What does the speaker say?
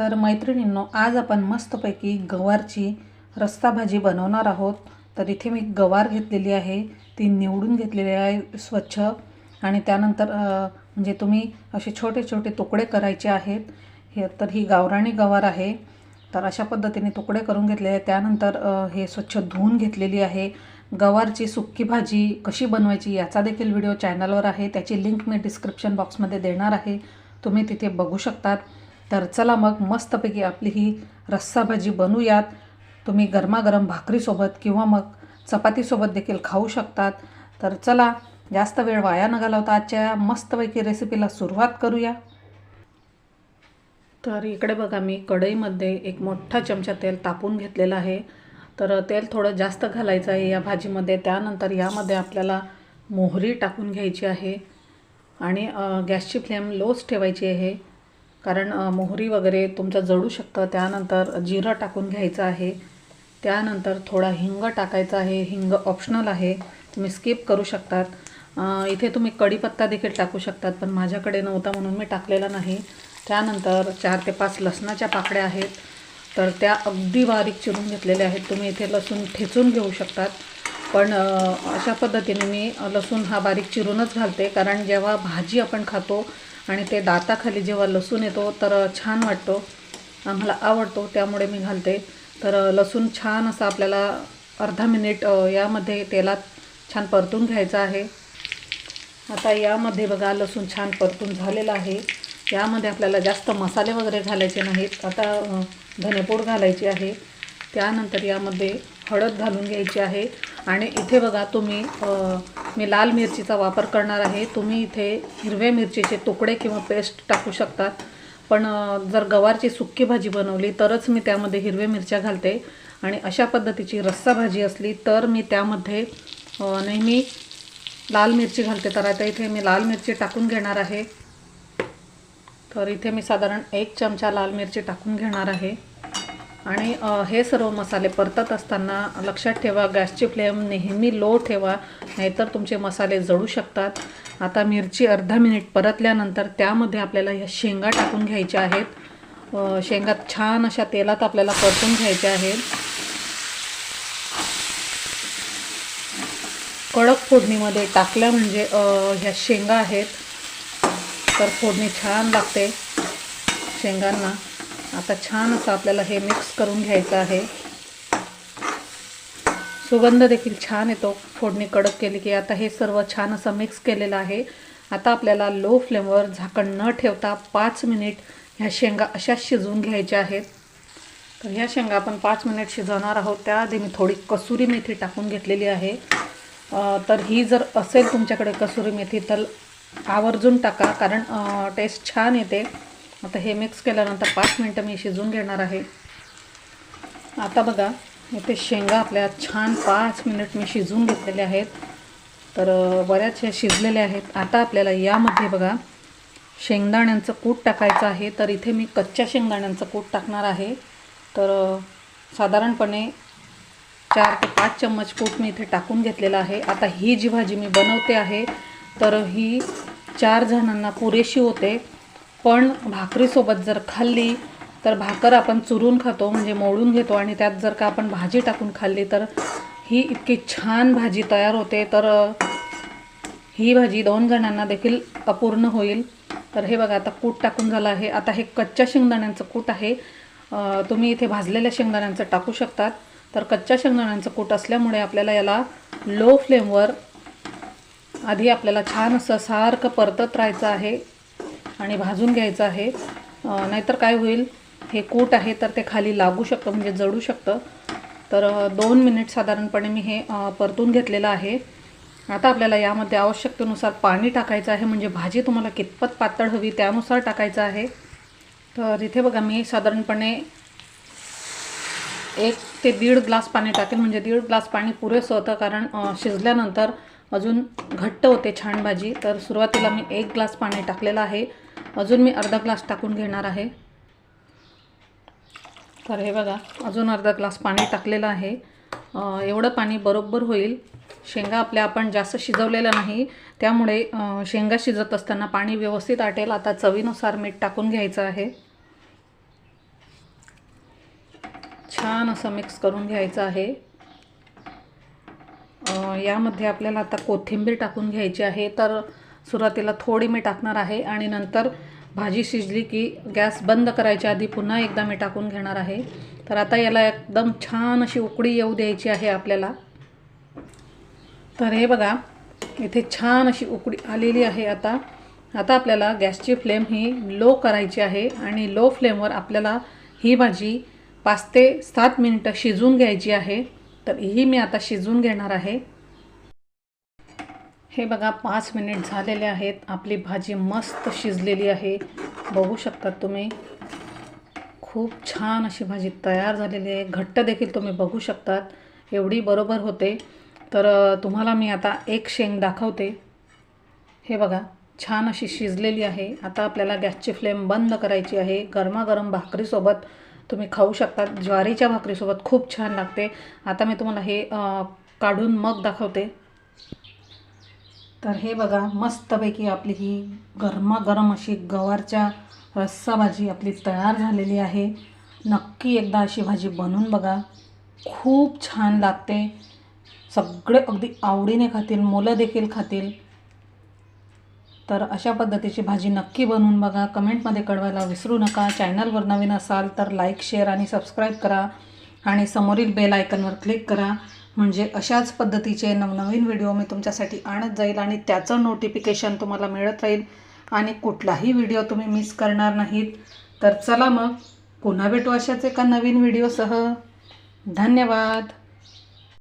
तर मैत्रिणींनो आज आपण मस्तपैकी गवारची रस्ता भाजी बनवणार आहोत. तर इथे मी गवार घेतलेली आहे ती निवडून घेतलेली आहे स्वच्छ. आणि त्यानंतर म्हणजे तुम्ही असे छोटे छोटे तुकडे करायचे आहेत. हे तर ही गावराणी गवार आहे. तर अशा पद्धतीने तुकडे करून घेतले आहे त्यानंतर हे स्वच्छ धुवून घेतलेली आहे. गवारची सुक्की भाजी कशी बनवायची याचा देखील व्हिडिओ चॅनलवर आहे. त्याची लिंक मी डिस्क्रिप्शन बॉक्समध्ये देणार आहे. तुम्ही तिथे बघू शकतात. तर चला मग मस्तपैकी आपली ही रस्सा भाजी बनवूयात तुम्ही गरमागरम भाकरीसोबत किंवा मग चपातीसोबत देखील खाऊ शकतात. तर चला जास्त वेळ वाया न घालवता आजच्या मस्तपैकी रेसिपीला सुरुवात करूया. तर इकडे बघा मी कढईमध्ये एक मोठा चमचा तेल तापून घेतलेलं आहे. तर तेल थोडं जास्त घालायचं आहे या भाजीमध्ये. त्यानंतर यामध्ये आपल्याला मोहरी टाकून घ्यायची आहे. आणि गॅसची फ्लेम लोच ठेवायची आहे. कारण मोहरी वगैरे तुमचं जळू शकतं. त्यानंतर जिरं टाकून घ्यायचं आहे. त्यानंतर थोडा हिंग टाकायचा आहे. हिंग ऑप्शनल आहे. तुम्ही स्किप करू शकतात. इथे तुम्ही कढीपत्ता देखील टाकू शकतात पण माझ्याकडे नव्हता म्हणून मी टाकलेला नाही. त्यानंतर चार ते पाच लसणाच्या पाकड्या आहेत. तर त्या अगदी बारीक चिरून घेतलेल्या आहेत. तुम्ही इथे लसूण ठेचून घेऊ शकतात. पण अशा पद्धतीने मी लसूण हा बारीक चिरूनच घालते. कारण जेव्हा भाजी आपण खातो आणि ते दाताखाली जेव्हा लसूण येतो तर छान वाटतो. आम्हाला आवडतो त्यामुळे मी घालते. तर लसूण छान असं आपल्याला अर्धा मिनिट यामध्ये तेलात छान परतून घ्यायचं आहे. आता यामध्ये बघा लसूण छान परतून झालेलं आहे. यामध्ये आपल्याला जास्त मसाले वगैरे घालायचे नाहीत. आता धनेपूड घालायची आहे. त्यानंतर यामध्ये हळद घालून घ्यायची आहे. आणि इथे बघा तुम्ही मी लाल मिरचीचा वापर करणार आहे. तुम्ही इथे हिरव्या मिरचीचे तुकडे किंवा पेस्ट टाकू शकतात. पण जर गवारची सुक्की भाजी बनवली तरच मी त्यामध्ये हिरव्या मिरच्या घालते. आणि अशा पद्धतीची रस्सा भाजी असली तर मी त्यामध्ये नेहमी लाल मिरची घालते. तर आता इथे मी लाल मिरची टाकून घेणार आहे. तर इथे मी साधारण एक चमचा लाल मिरची टाकून घेणार आहे. आणि हे सर्व मसाले परतत असताना लक्षात ठेवा गॅसची फ्लेम नेहमी लो ठेवा नाहीतर तुमचे मसाले जळू शकतात. आता मिरची अर्धा मिनिट परतल्यानंतर त्यामध्ये आपल्याला ह्या शेंगा टाकून घ्यायच्या आहेत. शेंगा छान अशा तेलात आपल्याला परतून घ्यायच्या आहेत. कडक फोडणीमध्ये टाकल्या म्हणजे ह्या शेंगा आहेत. तर फोडणी छान लागते शेंगांना. आता छान असं आपल्याला हे मिक्स करून घ्यायचं आहे. सुगंध देखील छान येतो. फोडणी कडक केली की आता हे सर्व छान असं मिक्स केलेलं आहे. आता आपल्याला लो फ्लेमवर झाकण न ठेवता पाच मिनिट ह्या शेंगा अशा शिजवून घ्यायच्या आहेत. तर ह्या शेंगा आपण पाच मिनिट शिजवणार आहोत. त्याआधी मी थोडी कसुरी मेथी टाकून घेतलेली आहे. तर ही जर असेल तुमच्याकडे कसुरी मेथी तर आवर्जून टाका कारण टेस्ट छान येते. आता हे मिक्स केल्यानंतर पाच मिनटं मी शिजवून घेणार आहे. आता बघा इथे शेंगा आपल्या छान पाच मिनिट मी शिजवून घेतलेले आहेत. तर बऱ्याचशा शिजलेल्या आहेत. आता आपल्याला यामध्ये बघा शेंगदाण्यांचं कूट टाकायचं आहे. तर इथे मी कच्च्या शेंगदाण्यांचं कूट टाकणार आहे. तर साधारणपणे चार ते पाच चम्मच कूट मी इथे टाकून घेतलेलं आहे. आता ही जी भाजी मी बनवते आहे तर ही चार जणांना पुरेशी होते. पण भाकरीसोबत जर खाल्ली तर भाकर आपण चुरून खातो म्हणजे मोडून घेतो आणि त्यात जर का आपण भाजी टाकून खाल्ली तर ही इतकी छान भाजी तयार होते. तर ही भाजी दोन जणांना देखील अपूर्ण होईल. तर हे बघा आता कूट टाकून झालं आहे. आता हे कच्च्या शेंगदाण्यांचं कूट आहे. तुम्ही इथे भाजलेल्या शेंगदाण्यांचं टाकू शकतात. तर कच्च्या शेंगदाण्यांचं कूट असल्यामुळे आपल्याला याला लो फ्लेमवर आधी आपल्याला छान असं सारखं परतत राहायचं आहे. आणि भाजून घ्यायचं आहे. नाहीतर काय होईल हे कूट आहे तर ते खाली लागू शकतं म्हणजे जळू शकतं. तर दोन मिनिट साधारणपणे मी हे परतून घेतलेलं आहे. आता आपल्याला यामध्ये आवश्यकतेनुसार पाणी टाकायचं आहे म्हणजे भाजी तुम्हाला कितपत पातळ हवी त्यानुसार टाकायचं आहे. तर इथे बघा मी साधारणपणे एक ते दीड ग्लास पाणी टाकेन म्हणजे दीड ग्लास पाणी पुरेसं होतं कारण शिजल्यानंतर अजून घट्ट होते छान भाजी. तर सुरुवातीला मी एक ग्लास पाणी टाकलेलं आहे. अजून मी अर्धा ग्लास टाकून घेणार आहे. तर हे बघा अजून अर्धा ग्लास पाणी टाकलेलं आहे. एवढं पाणी बरोबर होईल. शेंगा आपल्या आपण जास्त शिजवलेलं नाही. त्यामुळे शेंगा शिजत असताना पाणी व्यवस्थित आटेल. आता चवीनुसार मीठ टाकून घ्यायचं आहे. छान असं मिक्स करून घ्यायचं आहे. यामध्ये आपल्याला आता कोथिंबीर टाकून घ्यायची आहे. तर सुरुवातीला थोडी मी टाकणार आहे आणि नंतर भाजी शिजली की गॅस बंद करायच्या आधी पुन्हा एकदा मी टाकून घेणार आहे. तर आता याला एकदम छान अशी उकडी येऊ द्यायची आहे आपल्याला. तर हे बघा इथे छान अशी उकडी आलेली आहे आता. आता आपल्याला गॅसची फ्लेम ही लो करायची आहे आणि लो फ्लेमवर आपल्याला ही भाजी पाच ते सात मिनटं शिजवून घ्यायची आहे. तर ही मी आता शिजवून घेणार आहे. हे बघा पाच मिनिट झालेले आहेत. आपली भाजी मस्त शिजलेली आहे. बघू शकतात तुम्ही. खूप छान अशी भाजी तयार झालेली आहे. घट्ट देखील तुम्ही बघू शकतात. एवढी बरोबर होते. तर तुम्हाला मी आता एक शेंग दाखवते. हे बघा छान अशी शिजलेली आहे. आता आपल्याला गॅसची फ्लेम बंद करायची आहे. गरमागरम भाकरीसोबत तुम्ही खाऊ शकता. ज्वारीच्या भाकरीसोबत खूप छान लागते. आता मी तुम्हाला हे काढून मग दाखवते. तर हे बघा मस्तपैकी आपली ही गरमागरम अशी गवारच्या रस्सा भाजी आपली तयार झालेली आहे. नक्की एकदा अशी भाजी बनवून बघा. खूप छान लागते. सगळे अगदी आवडीने खातील मुलं देखील खातील. तर अशा पद्धतीची भाजी नक्की बनवून बघा. कमेंटमध्ये कळवायला विसरू नका. चॅनलवर नवीन असाल तर लाईक शेअर आणि सबस्क्राईब करा. आणि समोरील बेल आयकनवर क्लिक करा. म्हणजे अशाच पद्धतीचे नवनवीन व्हिडिओ मी तुमच्यासाठी आणत जाईल आणि त्याचं नोटिफिकेशन तुम्हाला मिळत राहील. आणि कुठलाही व्हिडिओ तुम्ही मिस करणार नाहीत. तर चला मग पुन्हा भेटू अशाच एका नवीन व्हिडिओसह धन्यवाद.